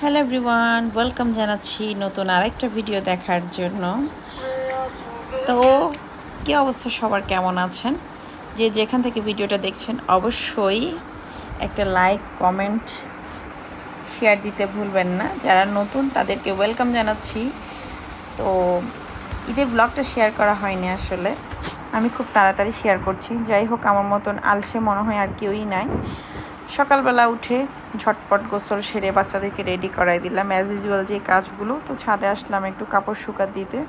Hello everyone welcome জানাচ্ছি নতুন আরেকটা ভিডিও দেখার জন্য। তো, কি অবস্থা সবার? কেমন আছেন? যে যেখান থেকে ভিডিওটা দেখছেন, অবশ্যই একটা লাইক কমেন্ট শেয়ার দিতে ভুলবেন না। যারা নতুন, তাদেরকে ওয়েলকাম জানাচ্ছি। তো, ঈদের ব্লগটা শেয়ার করা হয়নি আসলে। আমি খুব তাড়াতাড়ি শেয়ার করছি। যাই হোক, আমার মতন আলসে মনে হয় আর কেউই নাই। সকালবেলা উঠে ঝটপট গোসল সেরে বাচ্চাদেরকে রেডি করাই দিলাম। অ্যাজ ইউজুয়াল যে কাজগুলো, তো ছাদে আসলাম একটু কাপড় শুকা দিতে।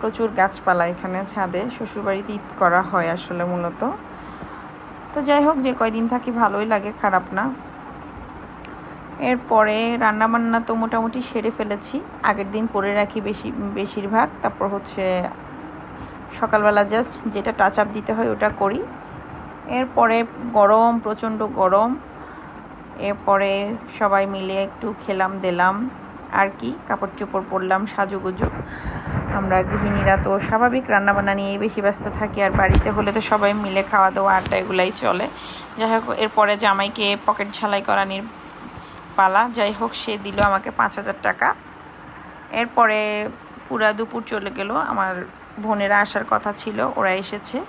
প্রচুর গাছপালা এখানে ছাদে, শ্বশুরবাড়িতে ঈদ করা হয় আসলে মূলত। তো যাই হোক, যে কয়দিন থাকি ভালোই লাগে, খারাপ না। এরপরে রান্নাবান্না তো মোটামুটি সেরে ফেলেছি। আগের দিন করে রাখি বেশি, বেশিরভাগ। তারপর হচ্ছে সকালবেলা জাস্ট যেটা টাচ আপ দিতে হয় ওটা করি। এরপরে গরম, প্রচণ্ড গরম। এরপরে সবাই মিলে একটু খেলাম, দিলাম। আর কি কাপড় চোপড় পরলাম, সাজুগুজু। আমরা গৃহিণীরা তো স্বাভাবিক, রান্নাবান্না নিয়েই বেশি ব্যস্ত থাকি, আর বাড়িতে হলে তো সবাই মিলে খাওয়া দাওয়া আড্ডা এগুলাই চলে। যাই হোক, এরপরে জামাইকে পকেট ঝালাই করানির পালা। যাই হোক, সে দিল আমাকে পাঁচ হাজার টাকা। এরপরে পুরা দুপুর চলে গেল। আমার বোনেরা আসার কথা ছিল, ওরা এসেছে।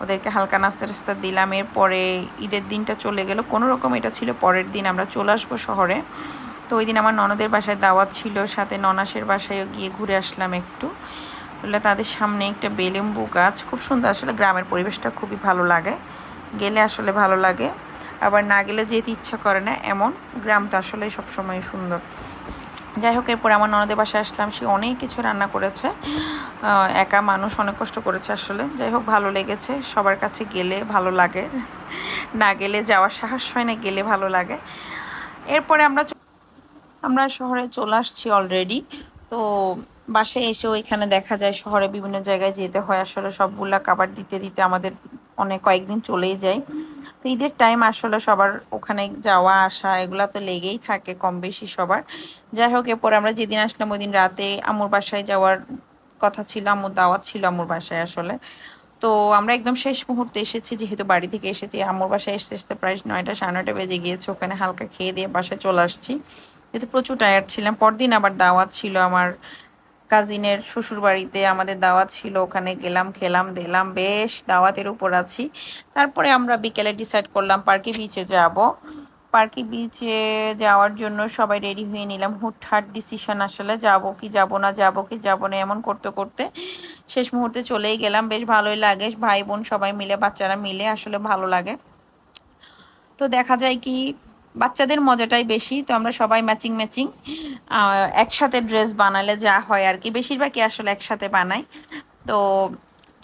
ওদেরকে হালকা নাস্তা টাস্তা দিলাম। এরপরে ঈদের দিনটা চলে গেল। কোনো রকম এটা ছিল পরের দিন, আমরা চলে আসব শহরে। তো ওই দিন আমার ননদের বাসায় দাওয়াত ছিল, সাথে ননাসের বাসায়ও গিয়ে ঘুরে আসলাম একটু। তাদের সামনে একটা বেলেম্বু গাছ। খুব সুন্দর, আসলে গ্রামের পরিবেশটা খুবই ভালো লাগে। গেলে আসলে ভালো লাগে। আবার না গেলে যেতে ইচ্ছা করে না। এমন, গ্রাম তো আসলে সবসময় সুন্দর। যাই হোক, এরপরে আমার ননদের বাসায় আসলাম। সে অনেক কিছু রান্না করেছে। একা মানুষ অনেক কষ্ট করেছে আসলে। যাই হোক, ভালো লেগেছে। সবার কাছে গেলে ভালো লাগে। না গেলে যাওয়ার সাহস হয় না, গেলে ভালো লাগে। এরপরে আমরা আমরা শহরে চলে আসছি অলরেডি তো বাসায় এসেও এখানে দেখা যায়, শহরে বিভিন্ন জায়গায় যেতে হয়। আসলে সবগুলা কাবার দিতে দিতে আমাদের অনেক কয়েকদিন চলেই যায়। তো ঈদের টাইম আসলে সবার ওখানে যাওয়া, আসা এগুলা তো লেগেই থাকে কম বেশি সবার। যাই হোক, এরপর আমরা যেদিন আসলাম ওই দিন রাতে আমুর বাসায় যাওয়ার কথা ছিল আমুর দাওয়াত ছিল আমুর বাসায় আসলে। তো আমরা একদম শেষ মুহূর্তে এসেছি, যেহেতু বাড়ি থেকে এসেছি আমুর বাসায় এসতে এসতে প্রায় নয়টা সাড়ে নয়টা বেজে গিয়েছে, ওখানে হালকা খেয়ে দিয়ে বাসায় চলে আসছি। যেহেতু প্রচুর টায়ার্ড ছিলাম, পরদিন আবার দাওয়াত ছিল আমার কাজিনের শ্বশুর বাড়িতে আমাদের দাওয়াত ছিল, ওখানে গেলাম, খেলাম, দিলাম, বেশ দাওয়াতের উপর আছি। তারপরে আমরা বিকেলে ডিসাইড করলাম পার্কি বিচে যাব। পার্কি বিচে যাওয়ার জন্য সবাই রেডি হয়ে নিলাম। হুটহাট ডিসিশন আসলে যাব কি যাব না, যাব কি যাব না, এমন করতে করতে শেষ মুহূর্তে চলেই গেলাম। বেশ ভালোই লাগে, ভাই বোন সবাই মিলে, বাচ্চারা মিলে আসলে ভালো লাগে। তো দেখা যায় কি বাচ্চাদের মজাটাই বেশি, তো আমরা সবাই ম্যাচিং ম্যাচিং একসাথে ড্রেস বানালে যা হয় আর কি। বেশিরভাগই আসলে একসাথে বানাই। তো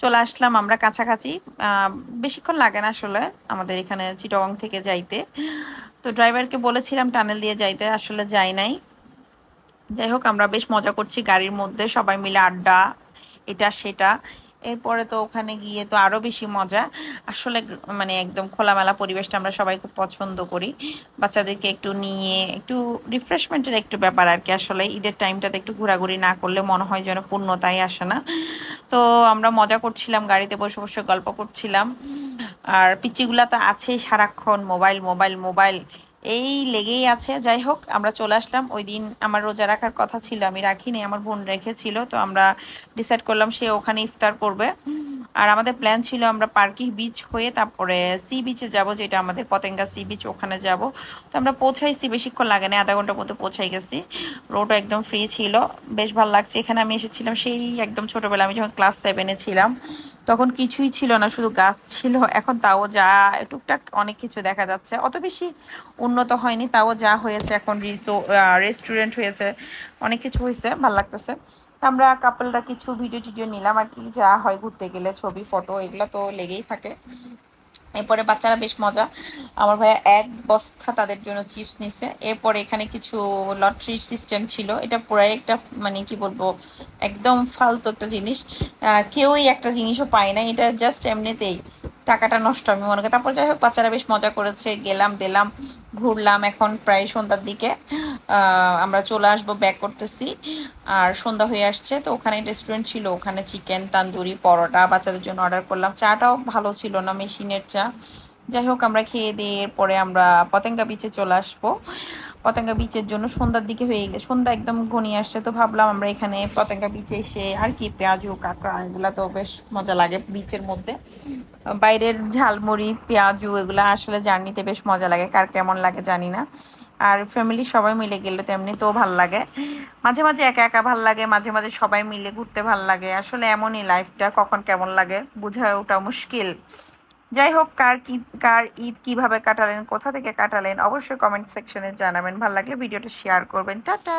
চলে আসলাম আমরা কাছাকাছি। বেশিক্ষণ লাগে না আসলে আমাদের এখানে চিটগং থেকে যাইতে। তো ড্রাইভারকে বলেছিলাম টানেল দিয়ে যাইতে, আসলে যাই নাই। যাই হোক, আমরা বেশ মজা করছি গাড়ির মধ্যে, সবাই মিলে আড্ডা, এটা সেটা। এরপরে তো ওখানে গিয়ে তো আরও বেশি মজা। আসলে মানে একদম খোলামেলা পরিবেশটা আমরা সবাই খুব পছন্দ করি। বাচ্চাদেরকে একটু নিয়ে, একটু রিফ্রেশমেন্টের একটু ব্যাপার আর কি। আসলে ঈদের টাইমটাতে একটু ঘোরাঘুরি না করলে মনে হয় যেন পূর্ণতাই আসে না। তো আমরা মজা করছিলাম, গাড়িতে বসে বসে গল্প করছিলাম। আর পিচিগুলা তো আছেই সারাক্ষণ, মোবাইল মোবাইল মোবাইল। এই লেগেই আছে। যাই হোক, আমরা চলে আসলাম। ওই দিন আমার রোজা রাখার কথা ছিল, আমি রাখিনি, আমার বোন রেখেছিল, তো আমরা ডিসাইড করলাম সে ওখানে ইফতার করবে। আর আমাদের প্ল্যান ছিল আমরা পার্কি বিচ হয়ে তারপরে সি বিচে যাব, যেটা আমাদের পতেঙ্গা সি বিচ ওখানে যাব। তো আমরা পৌঁছাইছি, বেশিক্ষণ লাগে না আধা ঘণ্টার মধ্যে পৌঁছাই গেছি। রোডও একদম ফ্রি ছিল, বেশ ভালো লাগছে। এখানে আমি এসেছিলাম সেই একদম ছোটোবেলা আমি যখন ক্লাস সেভেনে ছিলাম, তখন কিছুই ছিল না, শুধু গাছ ছিল। এখন তাও যা, টুকটাক অনেক কিছু দেখা যাচ্ছে। অত বেশি উন্নত হয়নি, তাও যা হয়েছে, এখন রিসো রেস্টুরেন্ট হয়েছে, অনেক কিছু হয়েছে, ভালো লাগতেছে। আমরা কাপলরা কিছু ভিডিও টিডিও নিলাম আর কি, যা হয় ঘুরতে গেলে, ছবি ফটো এগুলো তো লেগেই থাকে। এরপরে বাচ্চারা বেশ মজা। আমার ভাইয়া এক বস্তা তাদের জন্য চিপস নিছে। এরপরে এখানে কিছু লটারির সিস্টেম ছিল। এটা পুরাই একটা মানে কি বলব, একদম ফালতু একটা জিনিস। কেউই একটা জিনিসও পায় না এটা জাস্ট এমনিতেই। টাকাটা নষ্ট আমি মনে করি। তারপর যাই হোক, বাচ্চারা বেশ মজা করেছে। গেলাম, দিলাম, ঘুরলাম এখন প্রায় সন্ধ্যার দিকে। আমরা চলে আসব ব্যাক করতেছি। আর সন্ধ্যা হয়ে আসছে, তো ওখানে রেস্টুরেন্ট ছিল। ওখানে চিকেন তান্দুরি, পরোটা বাচ্চাদের জন্য অর্ডার করলাম। চাটাও ভালো ছিল না মেশিনের চা। যাই হোক, আমরা খেয়ে দিয়ে এরপরে আমরা পতেঙ্গা বিচে চলে আসব। পতেঙ্গা বিচের জন্য সন্ধ্যার দিকে হয়ে গেছে। সন্ধ্যা একদম ঘনিয়ে আসছে, তো ভাবলাম আমরা এখানে পতেঙ্গা বিচে এসে আর কি পেঁয়াজু, কাঁকড়া, এগুলা তো বেশ মজা লাগে বিচের মধ্যে। বাইরের ঝালমুড়ি, পেঁয়াজু, এগুলা আসলে জার্নিতে বেশ মজা লাগে, কার কেমন লাগে জানি না। আর ফ্যামিলি সবাই মিলে গেলে তো এমনিতেও ভালো লাগে। মাঝে মাঝে একা একা ভালো লাগে, মাঝে মাঝে সবাই মিলে ঘুরতে ভালো লাগে। আসলে এমনই লাইফটা কখন কেমন লাগে, বোঝা ওটা মুশকিল। যাই হোক কার কি, কার ঈদ কীভাবে কাটালেন, কোথা থেকে কাটালেন, অবশ্যই কমেন্ট সেকশনে জানাবেন। ভালো লাগলে ভিডিওটা শেয়ার করবেন। টাটা!